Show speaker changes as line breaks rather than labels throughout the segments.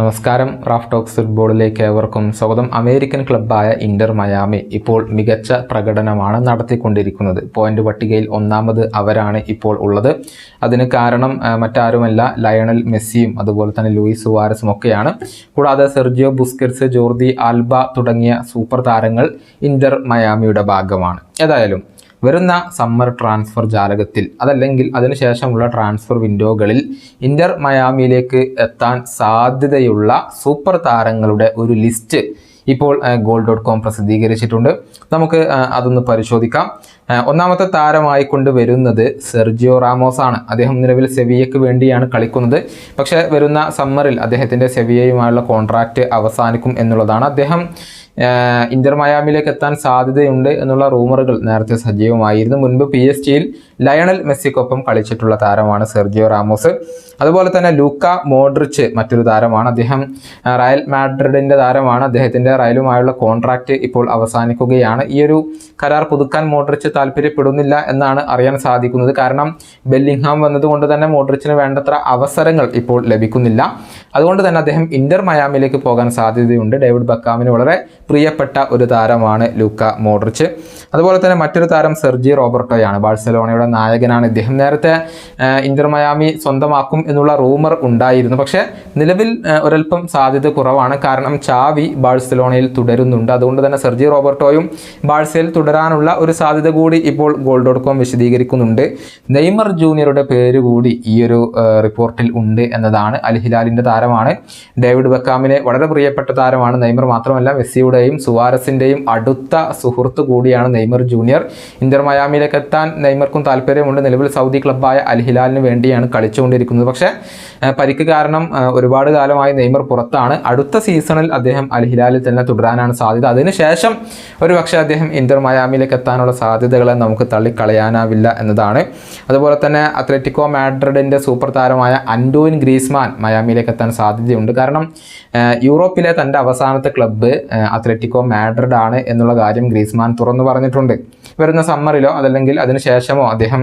നമസ്കാരം. Raf talks ഫുട്ബോളിലേക്ക് ഏവർക്കും സ്വാഗതം. അമേരിക്കൻ ക്ലബ്ബായ ഇന്റർ മയാമി ഇപ്പോൾ മികച്ച പ്രകടനമാണ് നടത്തിക്കൊണ്ടിരിക്കുന്നത്. പോയിന്റ് പട്ടികയിൽ ഒന്നാമത് അവരാണ് ഇപ്പോൾ ഉള്ളത്. അതിന് കാരണം മറ്റാരുമല്ല ലയണൽ മെസ്സിയും അതുപോലെ തന്നെ ലൂയിസ് സുവാരസും ഒക്കെയാണ്. കൂടാതെ സെർജിയോ ബുസ്കെറ്റ്സ് ജോർദി ആൽബ തുടങ്ങിയ സൂപ്പർ താരങ്ങൾ ഇന്റർ മയാമിയുടെ ഭാഗമാണ്. ഏതായാലും വരുന്ന സമ്മർ ട്രാൻസ്ഫർ ജാലകത്തിൽ അതല്ലെങ്കിൽ അതിനുശേഷമുള്ള ട്രാൻസ്ഫർ വിൻഡോകളിൽ ഇന്റർ മയാമിയിലേക്ക് എത്താൻ സാധ്യതയുള്ള സൂപ്പർ താരങ്ങളുടെ ഒരു ലിസ്റ്റ് ഇപ്പോൾ ഗോൾ ഡോട്ട് കോം പ്രസിദ്ധീകരിച്ചിട്ടുണ്ട്. നമുക്ക് അതൊന്ന് പരിശോധിക്കാം. ഒന്നാമത്തെ താരമായി വരുന്നത് സെർജിയോ റാമോസ് ആണ്. അദ്ദേഹം നിലവിൽ സെവിയയ്ക്ക് വേണ്ടിയാണ് കളിക്കുന്നത്. പക്ഷേ വരുന്ന സമ്മറിൽ അദ്ദേഹത്തിന്റെ സെവിയയുമായുള്ള കോൺട്രാക്റ്റ് അവസാനിക്കും എന്നുള്ളതാണ് അദ്ദേഹം ഇന്റർ മയാമിലേക്ക് എത്താൻ സാധ്യതയുണ്ട് എന്നുള്ള റൂമറുകൾ നേരത്തെ സജീവമായിരുന്നു. മുൻപ് പി എസ് ജിയിൽ ലയണൽ മെസ്സിക്കൊപ്പം കളിച്ചിട്ടുള്ള താരമാണ് സെർജിയോ റാമോസ്. അതുപോലെ തന്നെ ലൂക്ക മോഡ്രിച്ച് മറ്റൊരു താരമാണ് അദ്ദേഹം റയൽ മാഡ്രിഡിന്റെ താരമാണ്. അദ്ദേഹത്തിന്റെ റയലുമായുള്ള കോൺട്രാക്റ്റ് ഇപ്പോൾ അവസാനിക്കുകയാണ്. ഈ ഒരു കരാർ പുതുക്കാൻ മോഡ്രിച്ച് താല്പര്യപ്പെടുന്നില്ല എന്നാണ് അറിയാൻ സാധിക്കുന്നത്. കാരണം ബെല്ലിംഗ്ഹാം വന്നതുകൊണ്ട് തന്നെ മോഡ്രിച്ചിന് വേണ്ടത്ര അവസരങ്ങൾ ഇപ്പോൾ ലഭിക്കുന്നില്ല. അതുകൊണ്ട് തന്നെ അദ്ദേഹം ഇന്റർ മയാമിലേക്ക് പോകാൻ സാധ്യതയുണ്ട്. ഡേവിഡ് ബക്കാമിന് വളരെ പ്രിയപ്പെട്ട ഒരു താരമാണ് ലൂക്ക മോഡ്രിച്ച്. അതുപോലെ തന്നെ മറ്റൊരു താരം സെർജി റോബർട്ടോയാണ്. ബാഴ്സലോണയുടെ നായകനാണ് ഇദ്ദേഹം. നേരത്തെ ഇന്റർ മയാമി സ്വന്തമാക്കും എന്നുള്ള റൂമർ ഉണ്ടായിരുന്നു. പക്ഷേ നിലവിൽ ഒരൽപ്പം സാധ്യത കുറവാണ്. കാരണം ചാവി ബാഴ്സലോണയിൽ തുടരുന്നുണ്ട്. അതുകൊണ്ട് തന്നെ സെർജി റോബർട്ടോയും ബാഴ്സയിൽ തുടരാനുള്ള ഒരു സാധ്യത കൂടി ഇപ്പോൾ ഗോൾ ഡോട്ട് കോം വിശദീകരിക്കുന്നുണ്ട്. നെയ്മർ ജൂനിയറുടെ പേര് കൂടി ഈയൊരു റിപ്പോർട്ടിൽ ഉണ്ട് എന്നതാണ് അൽ ഹിലാലിന്റെ താരമാണ്. ഡേവിഡ് ബക്കാമിനെ വളരെ പ്രിയപ്പെട്ട താരമാണ്. നെയ്മർ മാത്രമല്ല മെസ്സിയുടെയും സുവാരസിന്റെയും അടുത്ത സുഹൃത്ത് കൂടിയാണ് നെയ്മർ ജൂനിയർ. ഇന്റർ മയാമിയിലേക്ക് എത്താൻ നെയ്മർക്കും താല്പര്യമുണ്ട്. നിലവിൽ സൗദി ക്ലബ്ബായ അൽ ഹിലാലിന് വേണ്ടിയാണ് കളിച്ചുകൊണ്ടിരിക്കുന്നത്. പക്ഷേ പരിക്ക് കാരണം ഒരുപാട് കാലമായി നെയ്മർ പുറത്താണ്. അടുത്ത സീസണിൽ അദ്ദേഹം അൽ ഹിലാലിൽ തന്നെ തുടരാനാണ് സാധ്യത. അതിനുശേഷം ഒരു പക്ഷേ അദ്ദേഹം ഇന്റർ മയാമിയിലേക്ക് എത്താനുള്ള സാധ്യതകളെ നമുക്ക് തള്ളിക്കളയാനാവില്ല എന്നതാണ്. അതുപോലെ തന്നെ അത്ലറ്റിക്കോ മാഡ്രിഡിന്റെ സൂപ്പർ താരമായ അൻഡോയിൻ ഗ്രീസ്മാൻ മയാമിയിലേക്ക് എത്താൻ സാധ്യതയുണ്ട്. കാരണം യൂറോപ്പിലെ തന്റെ അവസാനത്തെ ക്ലബ്ബ് അത്ലറ്റിക്കോ മാഡ്രിഡ് ആണ് എന്നുള്ള കാര്യം ഗ്രീസ്മാൻ തുറന്നു പറഞ്ഞിട്ടുണ്ട്. വരുന്ന സമ്മറിലോ അതല്ലെങ്കിൽ അതിനുശേഷമോ അദ്ദേഹം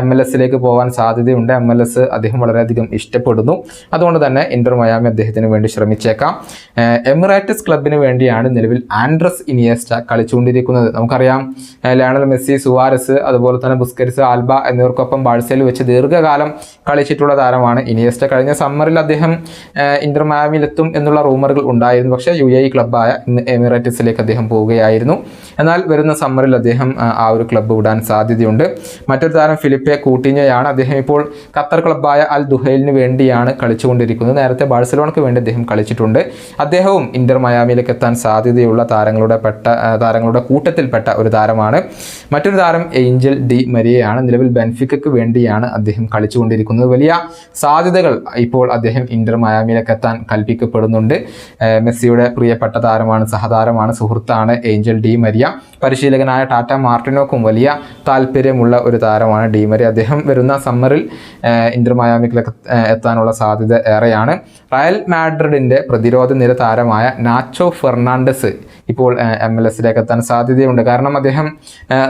എം എൽ എസിലേക്ക് പോകാൻ സാധ്യതയുണ്ട്. എം എൽ എസ് അദ്ദേഹം വളരെയധികം ഇഷ്ടപ്പെടുന്നു. അതുകൊണ്ട് തന്നെ ഇന്റർ മയാമി അദ്ദേഹത്തിന് വേണ്ടി ശ്രമിച്ചേക്കാം. എമിറേറ്റസ് ക്ലബിന് വേണ്ടിയാണ് നിലവിൽ ആൻഡ്രസ് ഇനിയേസ്റ്റ കളിച്ചുകൊണ്ടിരിക്കുന്നത്. നമുക്കറിയാം ലയണൽ മെസ്സി സുവാരസ് അതുപോലെ തന്നെ ബുസ്കരിസ് ആൽബ എന്നിവർക്കൊപ്പം ബാഴ്സയിൽ വെച്ച് ദീർഘകാലം കളിച്ചിട്ടുള്ള താരമാണ് ഇനിയേസ്റ്റ. കഴിഞ്ഞ സമ്മറിൽ അദ്ദേഹം ഇന്റർ മയാമിയിലെത്തും എന്നുള്ള റൂമറുകൾ ഉണ്ടായിരുന്നു. പക്ഷേ യു എ ക്ലബ്ബായ എമിറേറ്റസിലേക്ക് അദ്ദേഹം പോവുകയായിരുന്നു. എന്നാൽ വരുന്ന സമ്മറിൽ അദ്ദേഹം ആ ഒരു ക്ലബ്ബ് വിടാൻ സാധ്യതയുണ്ട്. മറ്റൊരു താരം ഫിലിപ്പെ കൂട്ടിഞ്ഞയാണ്. അദ്ദേഹം ഇപ്പോൾ ഖത്തർ ക്ലബ്ബായ അൽ ദുഹൈലിന് വേണ്ടിയാണ് കളിച്ചുകൊണ്ടിരിക്കുന്നത്. നേരത്തെ ബാഴ്സലോണയ്ക്ക് വേണ്ടി അദ്ദേഹം കളിച്ചിട്ടുണ്ട്. അദ്ദേഹവും ഇന്റർ മയാമിയിലേക്ക് എത്താൻ സാധ്യതയുള്ള താരങ്ങളുടെ പെട്ട താരങ്ങളുടെ കൂട്ടത്തിൽപ്പെട്ട ഒരു താരമാണ്. മറ്റൊരു താരം ഏഞ്ചൽ ഡി മരിയയാണ്. നിലവിൽ ബെൻഫിക്കയ്ക്ക് വേണ്ടിയാണ് അദ്ദേഹം കളിച്ചുകൊണ്ടിരിക്കുന്നത്. വലിയ സാധ്യതകൾ ഇപ്പോൾ അദ്ദേഹം ഇന്റർ മയാമിയിലേക്ക് എത്താൻ കൽപ്പിക്കപ്പെടുന്നുണ്ട്. മെസ്സിയുടെ പ്രിയപ്പെട്ട താരമാണ് സഹതാരമാണ്. സുഹൃത്താണ് ഏഞ്ചൽ ഡി മരിയ. പരിശീലകനായ ടാറ്റ മാർട്ടിനോക്കും വലിയ താല്പര്യമുള്ള ഒരു താരമാണ് ഡി മരിയ. അദ്ദേഹം വരുന്ന സമ്മറിൽ ഇന്റർ മയാമിക്കിലൊക്കെ എത്താനുള്ള സാധ്യത ഏറെയാണ്. റയൽ മാഡ്രിഡിന്റെ പ്രതിരോധ നിര താരമായ നാച്ചോ ഫെർണാണ്ടസ് ഇപ്പോൾ എം എൽ എസിലേക്ക് എത്താൻ സാധ്യതയുണ്ട്. കാരണം അദ്ദേഹം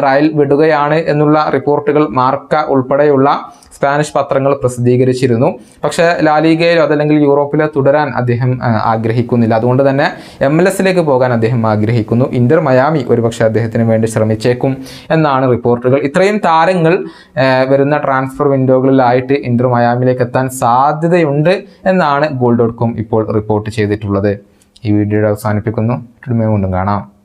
റയൽ വിടുകയാണ് എന്നുള്ള റിപ്പോർട്ടുകൾ മാർക്ക ഉൾപ്പെടെയുള്ള സ്പാനിഷ് പത്രങ്ങൾ പ്രസിദ്ധീകരിച്ചിരുന്നു. പക്ഷേ ലാലിഗയിലോ അതല്ലെങ്കിൽ യൂറോപ്പിലോ തുടരാൻ അദ്ദേഹം ആഗ്രഹിക്കുന്നില്ല. അതുകൊണ്ട് തന്നെ എം എൽ എസിലേക്ക് പോകാൻ അദ്ദേഹം ആഗ്രഹിക്കുന്നു. ഇന്റർ മയാമി ഒരുപക്ഷെ അദ്ദേഹത്തിന് വേണ്ടി ശ്രമിച്ചേക്കും എന്നാണ് റിപ്പോർട്ടുകൾ. ഇത്രയും താരങ്ങൾ വരുന്ന ട്രാൻസ്ഫർ വിൻഡോകളിലായിട്ട് ഇന്റർ മയാമിലേക്ക് എത്താൻ സാധ്യതയുണ്ട് എന്നാണ് ഗോൾ ഡോട്ട് കോം ഇപ്പോൾ റിപ്പോർട്ട് ചെയ്തിട്ടുള്ളത്. ഈ വീഡിയോയുടെ അവസാനിപ്പിക്കുന്നു. വീണ്ടും കാണാം.